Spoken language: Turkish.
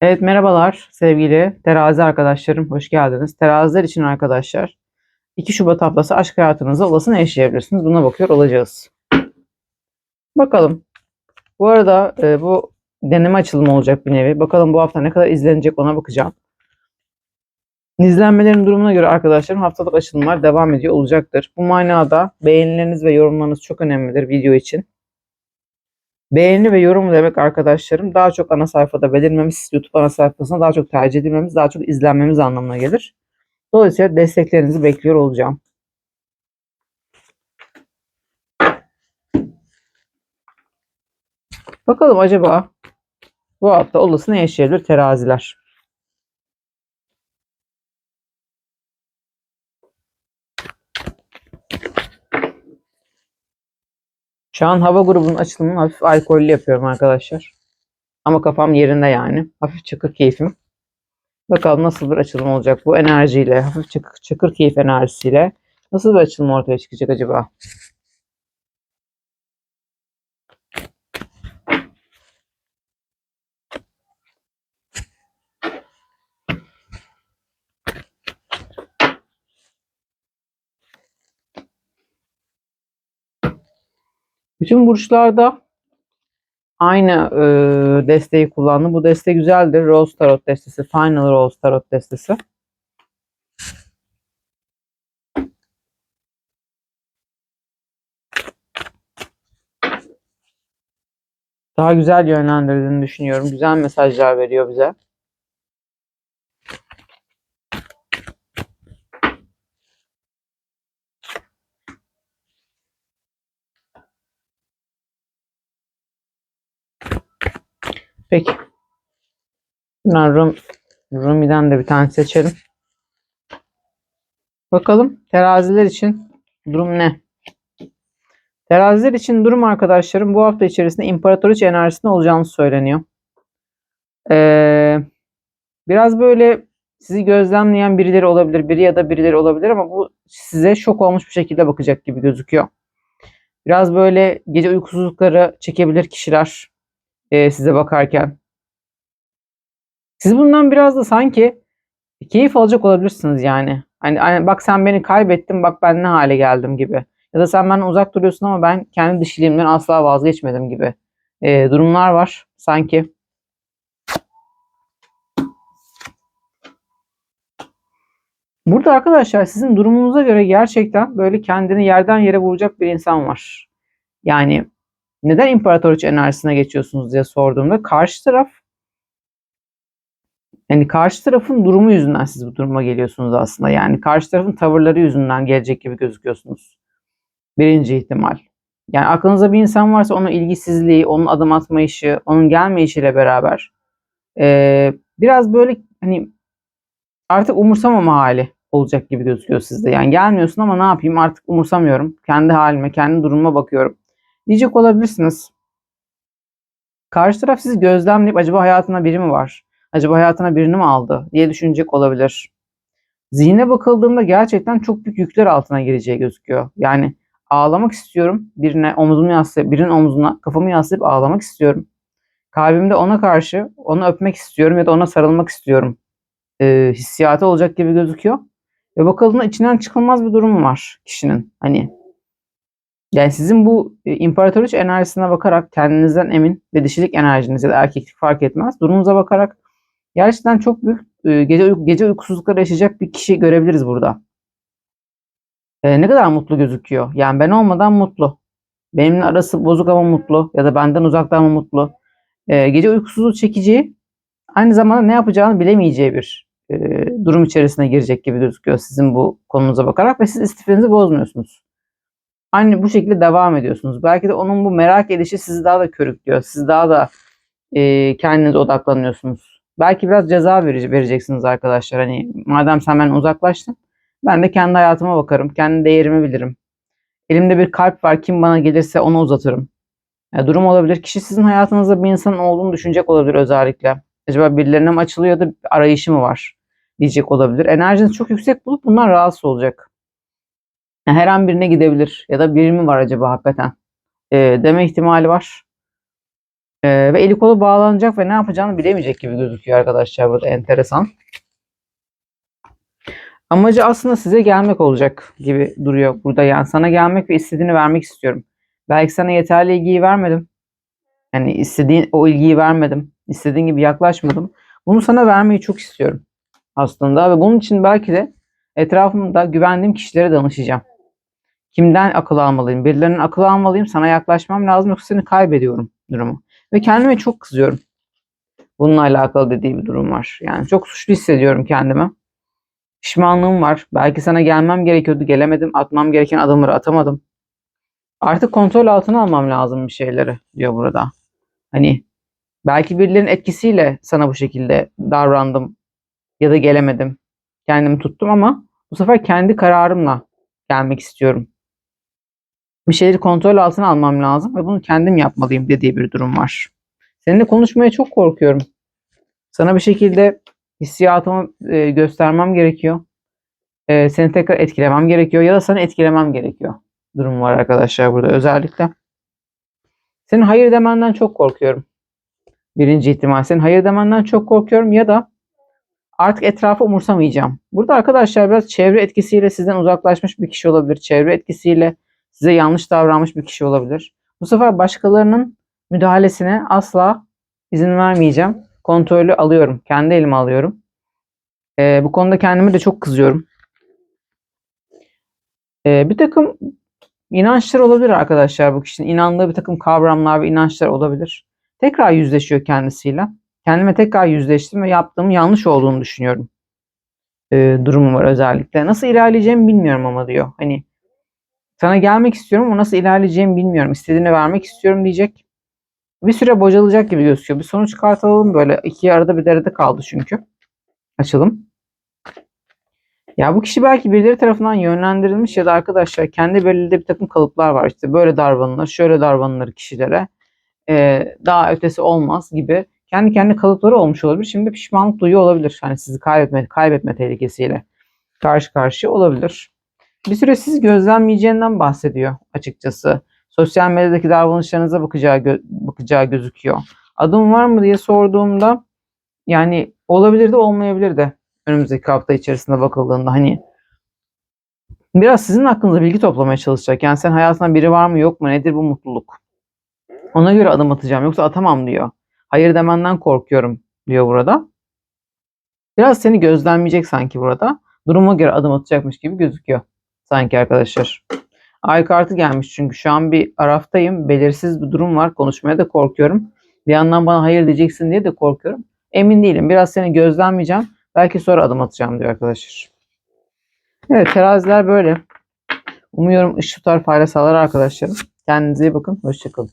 Evet merhabalar sevgili terazi arkadaşlarım hoş geldiniz. Teraziler için arkadaşlar 2 Şubat haftası aşk hayatınızda olası ne yaşayabilirsiniz buna bakıyor olacağız. Bakalım. Bu arada e, bu deneme açılımı olacak bir nevi. Bakalım bu hafta ne kadar izlenecek ona bakacağım. İzlenmelerin durumuna göre arkadaşlarım haftalık açılımlar devam ediyor olacaktır. Bu manada beğenileriniz ve yorumlarınız çok önemlidir video için. Beğeni ve yorum demek arkadaşlarım daha çok ana sayfada belirmemiz, YouTube ana sayfasında daha çok tercih edilmemiz, daha çok izlenmemiz anlamına gelir. Dolayısıyla desteklerinizi bekliyor olacağım. Bakalım acaba bu hafta olası ne yaşayabilir teraziler? Şu an hava grubunun açılımını hafif alkollü yapıyorum arkadaşlar. Ama kafam yerinde yani. Hafif çakır keyfim. Bakalım nasıl bir açılım olacak bu enerjiyle, hafif çakır, çakır keyif enerjisiyle. Nasıl bir açılım ortaya çıkacak acaba? Bütün burçlarda aynı e, desteği kullandım. Bu deste güzeldir. Rose Tarot destesi. Final Rose Tarot destesi. Daha güzel yönlendirdiğini düşünüyorum. Güzel mesajlar veriyor bize. Peki. Bunlar Rum, Rumi'den de bir tane seçelim. Bakalım teraziler için durum ne? Teraziler için durum arkadaşlarım bu hafta içerisinde imparatoriç enerjisinde olacağını söyleniyor. Ee, biraz böyle sizi gözlemleyen birileri olabilir, biri ya da birileri olabilir ama bu size şok olmuş bir şekilde bakacak gibi gözüküyor. Biraz böyle gece uykusuzlukları çekebilir kişiler e, size bakarken. Siz bundan biraz da sanki keyif alacak olabilirsiniz yani. Hani, hani bak sen beni kaybettin bak ben ne hale geldim gibi. Ya da sen benden uzak duruyorsun ama ben kendi dişiliğimden asla vazgeçmedim gibi e, durumlar var sanki. Burada arkadaşlar sizin durumunuza göre gerçekten böyle kendini yerden yere vuracak bir insan var. Yani neden imparatoriç enerjisine geçiyorsunuz diye sorduğumda karşı taraf yani karşı tarafın durumu yüzünden siz bu duruma geliyorsunuz aslında. Yani karşı tarafın tavırları yüzünden gelecek gibi gözüküyorsunuz. Birinci ihtimal. Yani aklınızda bir insan varsa onun ilgisizliği, onun adım atma işi, onun gelme işiyle beraber e, biraz böyle hani artık umursamama hali olacak gibi gözüküyor sizde. Yani gelmiyorsun ama ne yapayım artık umursamıyorum. Kendi halime, kendi durumuma bakıyorum. Diyecek olabilirsiniz. Karşı taraf sizi gözlemleyip acaba hayatına biri mi var? Acaba hayatına birini mi aldı diye düşünecek olabilir. Zihne bakıldığında gerçekten çok büyük yükler altına gireceği gözüküyor. Yani ağlamak istiyorum. Birine omuzumu yaslayıp, birinin omzuna kafamı yaslayıp ağlamak istiyorum. Kalbimde ona karşı onu öpmek istiyorum ya da ona sarılmak istiyorum. E, hissiyatı olacak gibi gözüküyor. Ve bakıldığında içinden çıkılmaz bir durum var kişinin. Hani yani sizin bu e, imparatoriç enerjisine bakarak kendinizden emin ve dişilik enerjiniz ya da erkeklik fark etmez. Durumunuza bakarak gerçekten çok büyük e, gece gece uykusuzlukları yaşayacak bir kişi görebiliriz burada. E, ne kadar mutlu gözüküyor. Yani ben olmadan mutlu. Benimle arası bozuk ama mutlu ya da benden uzakta ama mutlu. E, gece uykusuzluğu çekici aynı zamanda ne yapacağını bilemeyeceği bir e, durum içerisine girecek gibi gözüküyor sizin bu konunuza bakarak ve siz istifinizi bozmuyorsunuz. Aynı bu şekilde devam ediyorsunuz. Belki de onun bu merak edişi sizi daha da körüklüyor. Siz daha da e, kendinize odaklanıyorsunuz. Belki biraz ceza vereceksiniz arkadaşlar. Hani madem sen benden uzaklaştın ben de kendi hayatıma bakarım. Kendi değerimi bilirim. Elimde bir kalp var. Kim bana gelirse onu uzatırım. Yani durum olabilir. Kişi sizin hayatınızda bir insanın olduğunu düşünecek olabilir özellikle. Acaba birilerine mi açılıyor da arayışı mı var diyecek olabilir. Enerjiniz çok yüksek bulup bundan rahatsız olacak. Yani her an birine gidebilir. Ya da biri mi var acaba hakikaten? E, deme ihtimali var. Ee, ve eli kolu bağlanacak ve ne yapacağını bilemeyecek gibi gözüküyor arkadaşlar burada enteresan. Amacı aslında size gelmek olacak gibi duruyor burada. Yani sana gelmek ve istediğini vermek istiyorum. Belki sana yeterli ilgiyi vermedim. Yani istediğin o ilgiyi vermedim. İstediğin gibi yaklaşmadım. Bunu sana vermeyi çok istiyorum aslında ve bunun için belki de etrafımda güvendiğim kişilere danışacağım. Kimden akıl almalıyım? Birilerinin akıl almalıyım. Sana yaklaşmam lazım yoksa seni kaybediyorum durumu. Ve kendime çok kızıyorum. Bununla alakalı dediği bir durum var. Yani çok suçlu hissediyorum kendimi. Pişmanlığım var. Belki sana gelmem gerekiyordu. Gelemedim. Atmam gereken adımları atamadım. Artık kontrol altına almam lazım bir şeyleri diyor burada. Hani belki birilerinin etkisiyle sana bu şekilde davrandım ya da gelemedim. Kendimi tuttum ama bu sefer kendi kararımla gelmek istiyorum. Bir şeyleri kontrol altına almam lazım ve bunu kendim yapmalıyım dediği bir durum var. Seninle konuşmaya çok korkuyorum. Sana bir şekilde hissiyatımı e, göstermem gerekiyor. E, seni tekrar etkilemem gerekiyor ya da seni etkilemem gerekiyor. Durum var arkadaşlar burada özellikle. Senin hayır demenden çok korkuyorum. Birinci ihtimal senin hayır demenden çok korkuyorum ya da artık etrafı umursamayacağım. Burada arkadaşlar biraz çevre etkisiyle sizden uzaklaşmış bir kişi olabilir. Çevre etkisiyle size yanlış davranmış bir kişi olabilir. Bu sefer başkalarının müdahalesine asla izin vermeyeceğim. Kontrolü alıyorum. Kendi elime alıyorum. Ee, bu konuda kendime de çok kızıyorum. Ee, bir takım inançlar olabilir arkadaşlar bu kişinin. inandığı bir takım kavramlar ve inançlar olabilir. Tekrar yüzleşiyor kendisiyle. Kendime tekrar yüzleştim ve yaptığım yanlış olduğunu düşünüyorum. Ee, durumu var özellikle. Nasıl ilerleyeceğimi bilmiyorum ama diyor. Hani sana gelmek istiyorum ama nasıl ilerleyeceğimi bilmiyorum. İstediğini vermek istiyorum diyecek. Bir süre bocalacak gibi gözüküyor. Bir sonuç çıkartalım böyle. İki arada bir derede kaldı çünkü. Açalım. Ya bu kişi belki birileri tarafından yönlendirilmiş ya da arkadaşlar kendi belirlediği bir takım kalıplar var. İşte böyle davranılır, şöyle davranılır kişilere. Ee, daha ötesi olmaz gibi. Kendi kendi kalıpları olmuş olabilir. Şimdi pişmanlık duyuyor olabilir. Hani sizi kaybetme, kaybetme tehlikesiyle karşı karşıya olabilir. Bir süre siz gözlemleyeceğinden bahsediyor açıkçası. Sosyal medyadaki davranışlarınıza bakacağı, gö- bakacağı gözüküyor. Adım var mı diye sorduğumda yani olabilir de olmayabilir de önümüzdeki hafta içerisinde bakıldığında hani biraz sizin hakkınızda bilgi toplamaya çalışacak. Yani sen hayatında biri var mı yok mu nedir bu mutluluk? Ona göre adım atacağım yoksa atamam diyor. Hayır demenden korkuyorum diyor burada. Biraz seni gözlemleyecek sanki burada. Duruma göre adım atacakmış gibi gözüküyor sanki arkadaşlar. Ay kartı gelmiş çünkü şu an bir araftayım. Belirsiz bir durum var. Konuşmaya da korkuyorum. Bir yandan bana hayır diyeceksin diye de korkuyorum. Emin değilim. Biraz seni gözlemleyeceğim. Belki sonra adım atacağım diyor arkadaşlar. Evet teraziler böyle. Umuyorum ışık tutar fayda sağlar arkadaşlarım. Kendinize iyi bakın. Hoşçakalın.